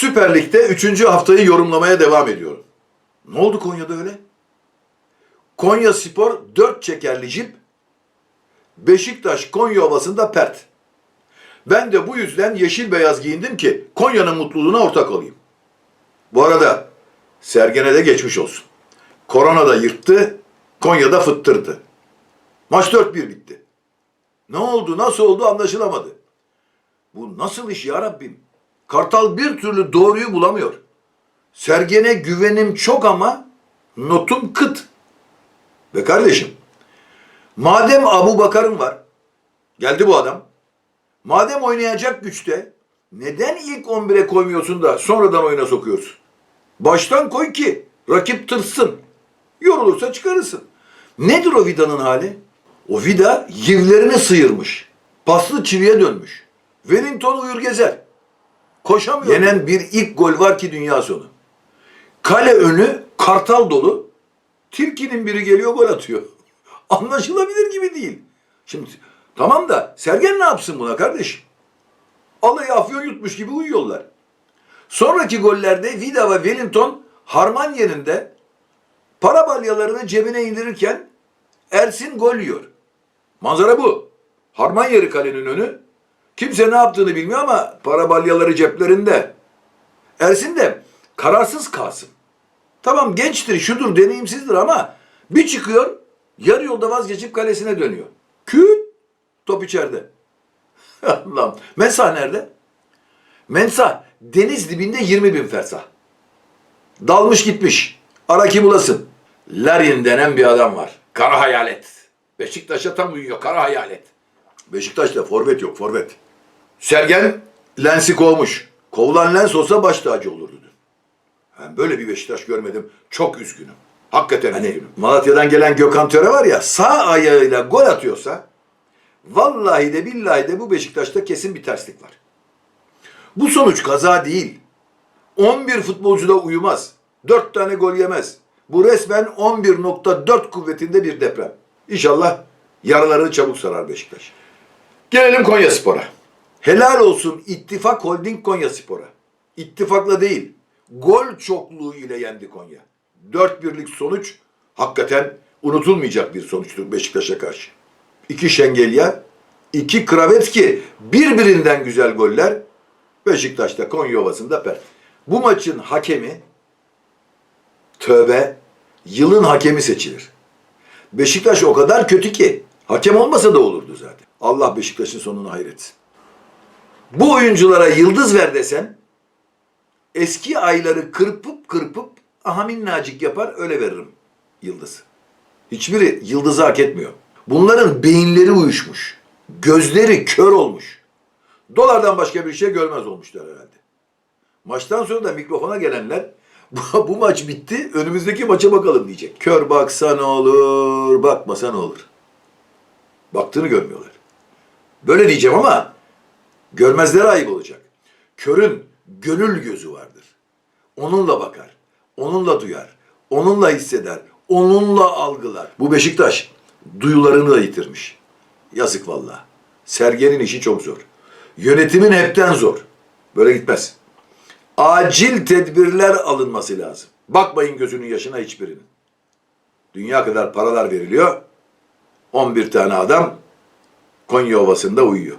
Süper Lig'de 3. haftayı yorumlamaya devam ediyorum. Ne oldu Konya'da öyle? Konya Spor 4 çekerli jip, Beşiktaş Konya Ovası'nda pert. Ben de bu yüzden yeşil beyaz giyindim ki Konya'nın mutluluğuna ortak olayım. Bu arada Sergen'e de geçmiş olsun. Korona da yırttı, Konya'da fıttırdı. Maç 4-1 bitti. Ne oldu, nasıl oldu anlaşılamadı. Bu nasıl iş ya Rabbim? Kartal bir türlü doğruyu bulamıyor. Sergen'e güvenim çok ama notum kıt. Ve kardeşim, madem Abu Bakar'ın var, geldi bu adam. Madem oynayacak güçte, neden ilk 11'e koymuyorsun da sonradan oyuna sokuyorsun? Baştan koy ki rakip tırsın. Yorulursa çıkarırsın. Nedir o vidanın hali? O vida yivlerini sıyırmış. Paslı çiviye dönmüş. Wellington uyur gezer. Koşamıyor. Yenen bir ilk gol var ki dünya sonu. Kale önü kartal dolu. Tilkinin biri geliyor gol atıyor. Anlaşılabilir gibi değil. Şimdi tamam da Sergen ne yapsın buna kardeşim? Alayı afyon yutmuş gibi uyuyorlar. Sonraki gollerde Vida ve Wellington harman yerinde para balyalarını cebine indirirken Ersin gol yiyor. Manzara bu. Harman yeri kalenin önü. Kimse ne yaptığını bilmiyor ama para balyaları ceplerinde. Ersin de kararsız kalsın. Tamam gençtir, şudur, deneyimsizdir ama bir çıkıyor, yarı yolda vazgeçip kalesine dönüyor. Küt, top içeride. Allah'ım. Mensah nerede? Mensah deniz dibinde 20 bin fersah. Dalmış gitmiş. Ara kim bulasın? Larin denen bir adam var. Kara hayalet. Beşiktaş'a tam uyuyor kara hayalet. Beşiktaş'ta forvet yok forvet. Sergen Lens'i kovmuş. Kovulan Lens olsa baş tacı olurdu. dün. Ben böyle bir Beşiktaş görmedim. Çok üzgünüm. Hakikaten üzgünüm. Malatya'dan gelen Gökhan Töre var ya sağ ayağıyla gol atıyorsa vallahi de billahi de bu Beşiktaş'ta kesin bir terslik var. Bu sonuç kaza değil. 11 futbolcu da uyumaz. 4 tane gol yemez. Bu resmen 11.4 kuvvetinde bir deprem. İnşallah yaralarını çabuk sarar Beşiktaş. Gelelim Konya Spor'a. Helal olsun İttifak Holding Konya Spor'a. İttifakla değil, gol çokluğu ile yendi Konya. 4-1'lik sonuç hakikaten unutulmayacak bir sonuçtur Beşiktaş'a karşı. İki Şengelya, iki Kravetski, birbirinden güzel goller. Beşiktaş'ta Konya Ovası'nda pert. Bu maçın hakemi tövbe yılın hakemi seçilir. Beşiktaş o kadar kötü ki hakem olmasa da olurdu zaten. Allah Beşiktaş'ın sonunu hayretsin. Bu oyunculara yıldız ver desen eski ayları kırpıp kırpıp aha minnacık yapar öyle veririm yıldız. Hiçbiri yıldızı hak etmiyor. Bunların beyinleri uyuşmuş. Gözleri kör olmuş. Dolardan başka bir şey görmez olmuşlar herhalde. Maçtan sonra da mikrofona gelenler bu, bu maç bitti önümüzdeki maça bakalım diyecek. Kör baksa ne olur, bakmasa ne olur. Baktığını görmüyorlar. Böyle diyeceğim ama görmezlere ayıp olacak. Körün gönül gözü vardır. Onunla bakar, onunla duyar, onunla hisseder, onunla algılar. Bu Beşiktaş duyularını da yitirmiş. Yazık valla. Sergen'in işi çok zor. Yönetimin hepten zor. Böyle gitmez. Acil tedbirler alınması lazım. Bakmayın gözünün yaşına hiçbirinin. Dünya kadar paralar veriliyor. 11 tane adam Konya Ovası'nda uyuyor.